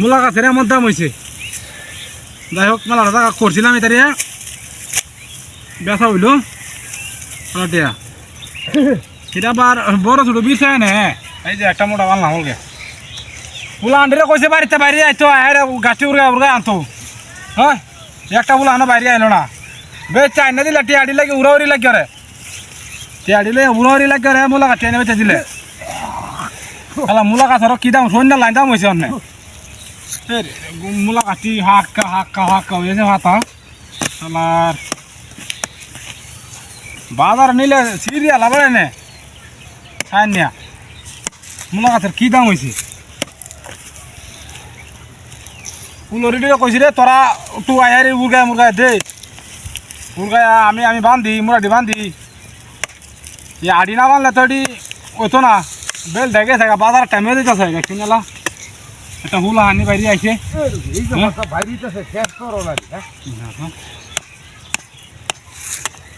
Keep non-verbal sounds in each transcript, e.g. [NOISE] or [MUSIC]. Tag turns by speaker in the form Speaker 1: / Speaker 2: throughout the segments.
Speaker 1: মূলা গাছের এমন দাম হয়েছে যাই হোক মেলা টাকা করছিলাম এটারে বেচা হইল। টিয়া সেটা আবার বড় ছোট বিষ হয় না এই যে একটা মোটা বানলাম হলগে। ফুলা আন্ডারে কইছে বাড়িতে বাইরে আইতো গাছটি উড়ে উড়ে আনতো। হ্যাঁ? একটা ফুলা আনো বাইরে আইলো না। বে, চাইনা দিলা টিয়াডি লাগে উড়া উড়ি লাগে রে টিয়াডিলে উড়া উড়ি লাগে রে মূলা কাটি এনে বেচে দিলে খালা মূলা গাছর কি দাম সৈন্য লাইন দাম হয়েছে অন্য মূলা কাটি, হাক্কা হাক্কা হাক্কা হয়েছে ভাতা আমার বাজার নিলে সিরিয়া লাভারে নে চাই নিয়া। মূলা গাছের কি দাম হয়েছে ফুলরিটি কইছি রে তোরা টু আয়ারি মুরগায় মুরগায় দে মুরগায় আমি আমি বান্ধি মুরাটি বান্ধি। ই আডি না বানলে তো ওইতো না। বেল দেখে থাকা বাজার টাইমে দিতেছে কিনেলা একটা হুলা হানি বাইরে আইছে।
Speaker 2: এই যে বর্ষা বাইরে দিতেছে শেষ করো না রে, হ্যাঁ?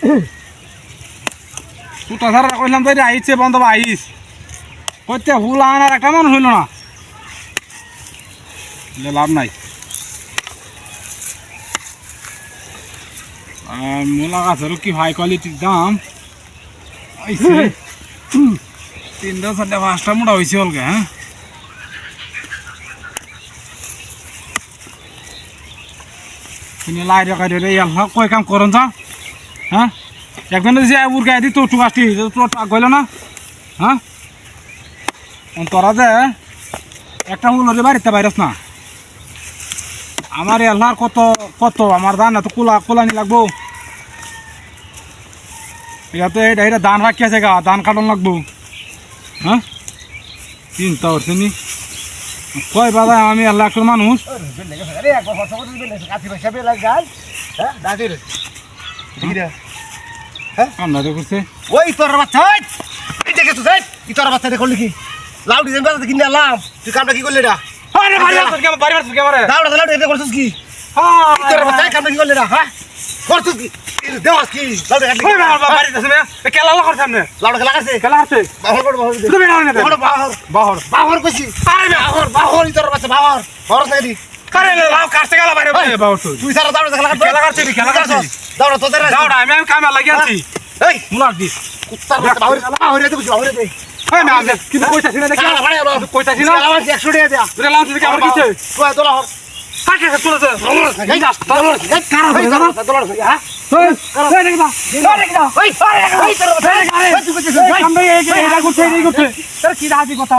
Speaker 2: [COUGHS]
Speaker 1: তুটা সারা কইলাম তো আইছে বন্ধ বা আইস। কইতে হুলা আনার একটা মানুষ হইল না। লাভ নাই। আর মূলা গাছেরও কি হাই কোয়ালিটির দাম? তিনটা চারটা পাঁচটা মোটা হয়েছে অলগে হ্যাঁ? কিনে লাই রেখা রে ইয়াল কয় কাম করন যা হ্যাঁ? একজন যে উড়গাই দি তোর টুকাস্তি তোর টাক গইল না হ্যাঁ? তোরা যে একটা হুলরে বাড়িতে বাইরস না। আমার এল্লার কত কত? আমার দান তো কোলা কোলানি লাগবো। ইয়াতে এটা এটা ধান রাখি আছে গা ধান কাটন লাগবো। হ্যাঁ? চিন্তা করছে নি? কয় বাবা, আমি আল্লাহ একশো মানুষ।
Speaker 2: বাচ্চা এই? লাউ ডিজাইন কিনে আনলাম। তুই কামটা কি করলি এটা?
Speaker 1: আরে বাড়ি আসছে কেমন বাড়ি আসছে কেমন
Speaker 2: ডিজাইন, লাউ ডিজাইন করছিস কি? কি তোর বাচ্চা, কামটা কি করলি এটা, হ্যাঁ? করছিস কি? দেওয়াস কি? লাউ ডিজাইন কাটলি কি?
Speaker 1: বাড়ি আসছে কেলা লাগার সামনে
Speaker 2: বাহর বাহর দে।
Speaker 1: তুমি না না
Speaker 2: বাহর, বাহর।
Speaker 1: বাহর
Speaker 2: বাহর কইছি। বাহর, বাহর, তোর বাচ্চা, বাহর। বাহর
Speaker 1: কারে বাইরে বাহর তুই
Speaker 2: সারা কাটবে?
Speaker 1: খেলা কাটছি, খেলা কাটছি।
Speaker 2: দাউড়া, তোদের আছে।
Speaker 1: আমি আমি কামে লাগি
Speaker 2: এই,
Speaker 1: মুলার দিস
Speaker 2: কুত্তার বাহর, বাহর কইছি, বাহর এতে।
Speaker 1: না দেখি
Speaker 2: টাকা
Speaker 1: কিছু
Speaker 2: কয়, তোলা হর।
Speaker 1: কাকে
Speaker 2: এই, এই, কারা হ্যাঁ?
Speaker 1: দেখি না এই দেখি না
Speaker 2: ওই, ওই, তোর বাচ্চা, এই, ওই, তুই কইছিস, ওই।
Speaker 1: কাম ভাই এই এটা করছে এই করছে তোর কি রাজি কথা